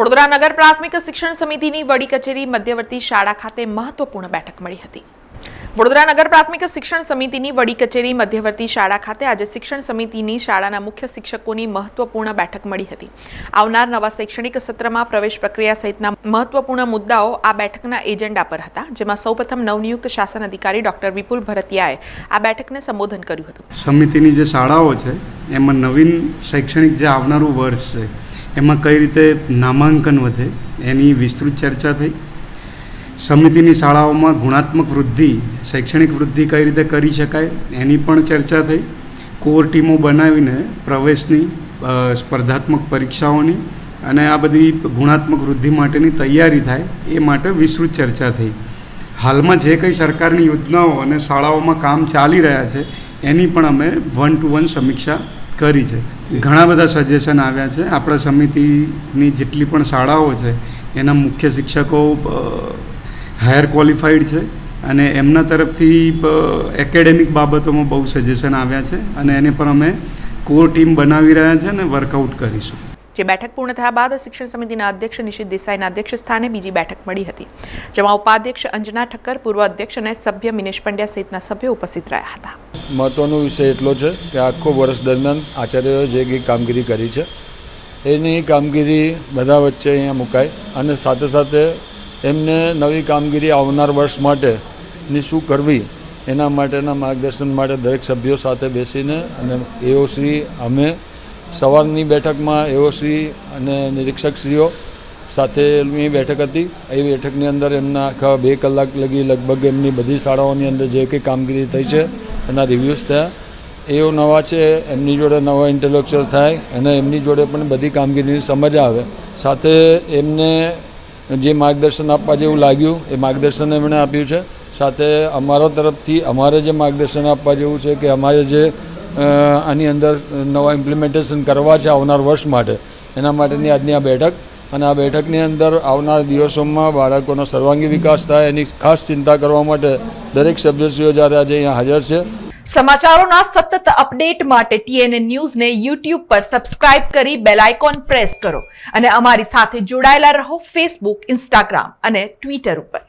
વડોદરા નગર પ્રાથમિક શિક્ષણ સમિતિની વડી કચેરી મધ્યવર્તી શાળા ખાતે મહત્વપૂર્ણ બેઠક મળી હતી. વડોદરા નગર પ્રાથમિક શિક્ષણ સમિતિની વડી કચેરી મધ્યવર્તી શાળા ખાતે આજે શિક્ષણ સમિતિની શાળાના મુખ્ય શિક્ષકોની મહત્વપૂર્ણ બેઠક મળી હતી. આવનાર નવા શૈક્ષણિક સત્રમાં પ્રવેશ પ્રક્રિયા સહિતના મહત્વપૂર્ણ મુદ્દાઓ આ બેઠકના એજન્ડા પર હતા, જેમાં સૌપ્રથમ નવનિયુક્ત શાસન અધિકારી ડોક્ટર વિપુલ ભરતિયાએ આ બેઠકને સંબોધન કર્યું હતું. સમિતિની જે શાળાઓ છે, એમાં નવીન શૈક્ષણિક જે આવનારું વર્ષ છે એમાં કઈ રીતે નામાંકન વધે એની વિસ્તૃત ચર્ચા થઈ. સમિતિની શાળાઓમાં ગુણાત્મક વૃદ્ધિ, શૈક્ષણિક વૃદ્ધિ કઈ રીતે કરી શકાય એની પણ ચર્ચા થઈ. કોર ટીમો બનાવીને પ્રવેશની સ્પર્ધાત્મક પરીક્ષાઓની અને આ બધી ગુણાત્મક વૃદ્ધિ માટેની તૈયારી થાય એ માટે વિસ્તૃત ચર્ચા થઈ. હાલમાં જે કંઈ સરકારની યોજનાઓ અને શાળાઓમાં કામ ચાલી રહ્યા છે એની પણ અમે વન ટુ વન સમીક્ષા કરી છે. ઘણા બધા સજેશન આવ્યા છે. આપણા સમિતિની જેટલી પણ શાળાઓ છે, એના મુખ્ય શિક્ષકો હાયર ક્વોલિફાઈડ છે અને એમના તરફથી એકેડેમિક બાબતોમાં બહુ સજેશન આવ્યા છે અને એને પણ અમે કોર ટીમ બનાવી રહ્યા છે અને વર્કઆઉટ કરીશું. જે બેઠક પૂર્ણ થયા બાદ શિક્ષણ સમિતિના અધ્યક્ષ નિશિત દેસાઈના અધ્યક્ષ સ્થાને બીજી બેઠક મળી હતી, જેમાં ઉપાધ્યક્ષ અંજના ઠક્કર, પૂર્વ અધ્યક્ષ અને સભ્ય મિનેશ પંડ્યા સહિતના સભ્યો ઉપસ્થિત રહ્યા હતા. મહત્વનો વિષય એટલો છે કે આખો વર્ષ દરમિયાન આચાર્યોએ જે કામગીરી કરી છે, એની કામગીરી બધા વચ્ચે અહીંયા મુકાય અને સાથે સાથે એમને નવી કામગીરી આવનાર વર્ષ માટેની શું કરવી, એના માટેના માર્ગદર્શન માટે દરેક સભ્યો સાથે બેસીને અને એઓશ્રી અમે સવારની બેઠકમાં એઓશ્રી અને નિરીક્ષકશ્રીઓ સાથેની બેઠક હતી. એ બેઠકની અંદર એમના આખા બે કલાક લગી લગભગ એમની બધી શાળાઓની અંદર જે કંઈ કામગીરી થઈ છે, એના રિવ્યૂઝ થયા. એઓ નવા છે, એમની જોડે નવા ઇન્ટેલેક્ચ્યુઅલ થાય, અને એમની જોડે પણ બધી કામગીરીની સમજ આવે. સાથે એમને જે માર્ગદર્શન આપવા જેવું લાગ્યું, એ માર્ગદર્શન એમણે આપ્યું છે. સાથે અમારા તરફથી અમારે જે માર્ગદર્શન આપવા જેવું છે કે અમારે જે આની અંદર નવા ઇમ્પ્લિમેન્ટેશન કરવા છે આવનાર વર્ષ માટે. એના માટેની આજની આ બેઠક. અને આ બેઠકની અંદર આવનાર દિવસોમાં બાળકોનો સર્વાંગી વિકાસ થાય એની ખાસ ચિંતા કરવા માટે દરેક સભ્યશ્રીઓ જ્યારે આજે અહીંયા હાજર છે. સમાચારોના સતત અપડેટ માટે ટીએનએ ન્યૂઝને યુટ્યુબ પર સબસ્ક્રાઇબ કરી બેલ આઇકોન પ્રેસ કરો. અને અમારી સાથે જોડાયેલા રહો ફેસબુક ઇન્સ્ટાગ્રામ અને ટ્વિટર ઉપર.